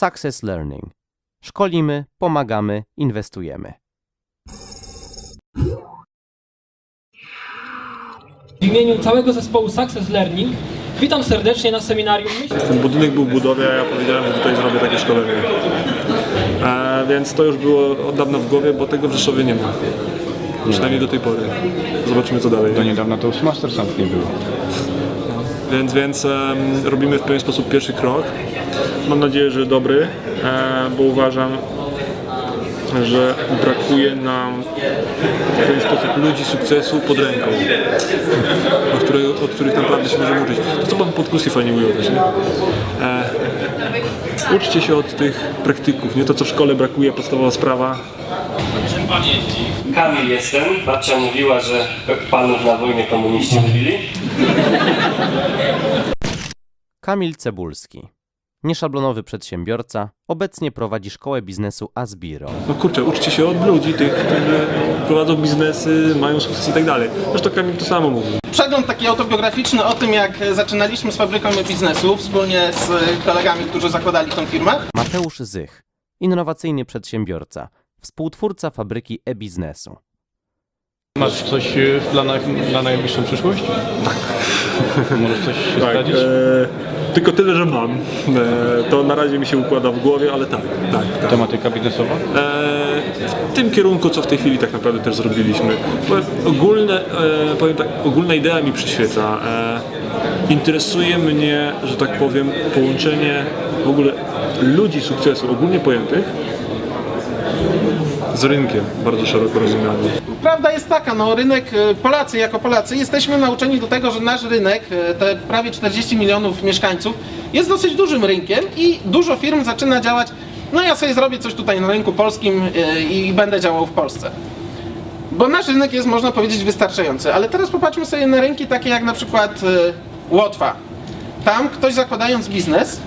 Success Learning. Szkolimy, pomagamy, inwestujemy. W imieniu całego zespołu Success Learning witam serdecznie na seminarium Ten budynek był w budowie, a ja powiedziałem, że tutaj zrobię takie szkolenie. E, więc to już było od dawna w głowie, bo tego w Rzeszowie nie ma. Przynajmniej do tej pory. Zobaczymy co dalej. Do niedawna to już Master nie było. Więc, więc robimy w pewien sposób pierwszy krok. Mam nadzieję, że dobry, e, bo uważam, że brakuje nam w pewien sposób ludzi sukcesu pod ręką, od których, od których naprawdę się możemy uczyć. To co pan podkursy fajnie mówił też, nie? E, uczcie się od tych praktyków, nie to co w szkole brakuje, podstawowa sprawa. Kamil jestem. Babcia mówiła, że panów na wojnie komuniści mówili. Kamil Cebulski. Nieszablonowy przedsiębiorca, obecnie prowadzi szkołę biznesu Asbiro. No kurczę, uczcie się od ludzi, tych, którzy prowadzą biznesy, mają sukces i tak dalej. Zresztą Kamil to samo mówi. Przegląd taki autobiograficzny o tym, jak zaczynaliśmy z fabryką biznesu wspólnie z kolegami, którzy zakładali tą firmę. Mateusz Zych. Innowacyjny przedsiębiorca, współtwórca fabryki e-biznesu. Masz coś e, w planach na najbliższą przyszłość? Tak. Możesz coś się Tak, zdradzić? e, tylko tyle, że mam. E, to na razie mi się układa w głowie, ale tak, tak, tak. Tematyka biznesowa? E, w tym kierunku, co w tej chwili tak naprawdę też zrobiliśmy. Powiem, ogólne, e, powiem tak, ogólna idea mi przyświeca. E, interesuje mnie, że tak powiem, połączenie w ogóle ludzi sukcesu ogólnie pojętych z rynkiem bardzo szeroko rozumianym. Prawda jest taka, no rynek, e, Polacy jako Polacy jesteśmy nauczeni do tego, że nasz rynek, e, te prawie 40 milionów mieszkańców, jest dosyć dużym rynkiem i dużo firm zaczyna działać, no ja sobie zrobię coś tutaj na rynku polskim e, i będę działał w Polsce. Bo nasz rynek jest, można powiedzieć, wystarczający. Ale teraz popatrzmy sobie na rynki takie jak na przykład Łotwa. Tam ktoś zakładając biznes,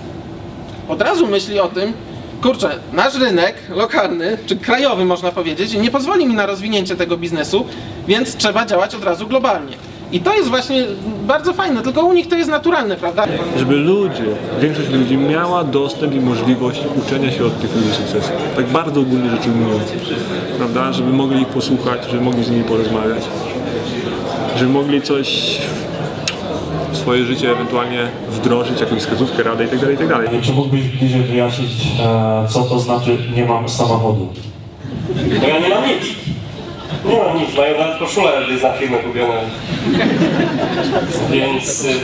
od razu myśli o tym, kurczę, nasz rynek lokalny, czy krajowy można powiedzieć, nie pozwoli mi na rozwinięcie tego biznesu, więc trzeba działać od razu globalnie. I to jest właśnie bardzo fajne, tylko u nich to jest naturalne, prawda? żeby ludzie, większość ludzi miała dostęp i możliwość uczenia się od tych ludzi sukcesu. Tak bardzo ogólnie rzecz ujmując. Prawda? Żeby mogli ich posłuchać, żeby mogli z nimi porozmawiać. Żeby mogli coś swoje życie ewentualnie wdrożyć, jakąś wskazówkę, radę itd. itd. Czy mógłbyś bliżej wyjaśnić, e, co to znaczy nie mam samochodu? No ja nie mam nic. Nie mam nic. Mają nawet koszulę, na firmę kupiona. Więc y,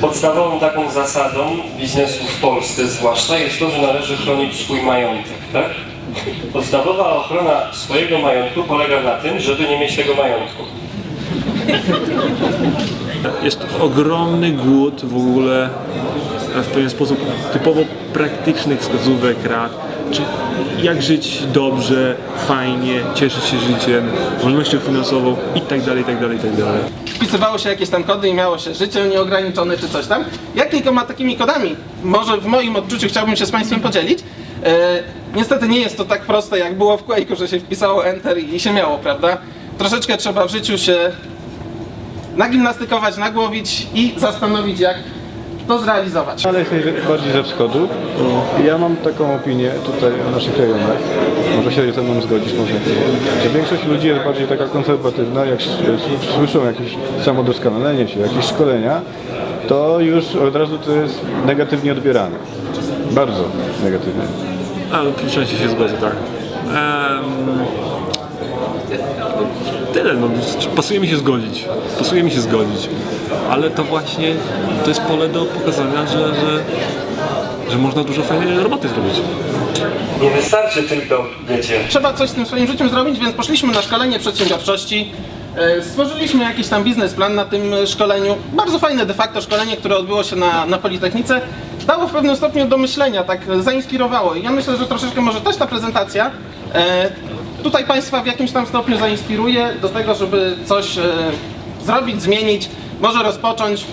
podstawową taką zasadą biznesu w Polsce zwłaszcza jest to, że należy chronić swój majątek, tak? Podstawowa ochrona swojego majątku polega na tym, żeby nie mieć tego majątku. Jest ogromny głód w ogóle e, w pewien sposób typowo praktycznych wskazówek, rad, czy jak żyć dobrze, fajnie, cieszyć się życiem, wolnością finansową i tak dalej, tak dalej, tak dalej. Wpisywało się jakieś tam kody i miało się życie nieograniczone czy coś tam. Jak kilkoma takimi kodami, może w moim odczuciu chciałbym się z Państwem podzielić. E, niestety nie jest to tak proste jak było w Quake'u, że się wpisało Enter i się miało, prawda? Troszeczkę trzeba w życiu się nagimnastykować, nagłowić i zastanowić jak to zrealizować. Ale jesteś bardziej ze wschodu. Ja mam taką opinię tutaj o naszych rejonach. Może się ze mną zgodzić, może nie. Że większość ludzi jest bardziej taka konserwatywna, jak słyszą jakieś samodoskonalenie się, jakieś szkolenia, to już od razu to jest negatywnie odbierane. Bardzo negatywnie. A, w części się zgodzę, tak. Em, tyle, no, pasuje mi się zgodzić. Pasuje mi się zgodzić. Ale to właśnie, to jest pole do pokazania, że, że, że można dużo fajnej roboty zrobić. Nie wystarczy tylko, wiecie, Trzeba coś z tym swoim życiem zrobić, więc poszliśmy na szkolenie przedsiębiorczości. E, Stworzyliśmy jakiś tam biznesplan na tym szkoleniu. Bardzo fajne de facto szkolenie, które odbyło się na, na Politechnice. Dało w pewnym stopniu do myślenia, tak zainspirowało. I ja myślę, że troszeczkę może też ta prezentacja e, tutaj Państwa w jakimś tam stopniu zainspiruje do tego, żeby coś e, zrobić, zmienić, może rozpocząć.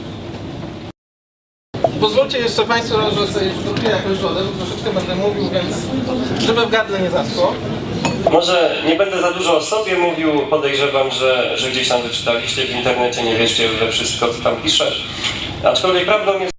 Pozwólcie jeszcze Państwu, że sobie przygotuję jakąś wodę, bo troszeczkę będę mówił, więc żeby w gardle nie zaschło. Może nie będę za dużo o sobie mówił, podejrzewam, że, że gdzieś tam wyczytaliście w internecie, nie wierzcie we wszystko, co tam piszę. Aczkolwiek prawdą jest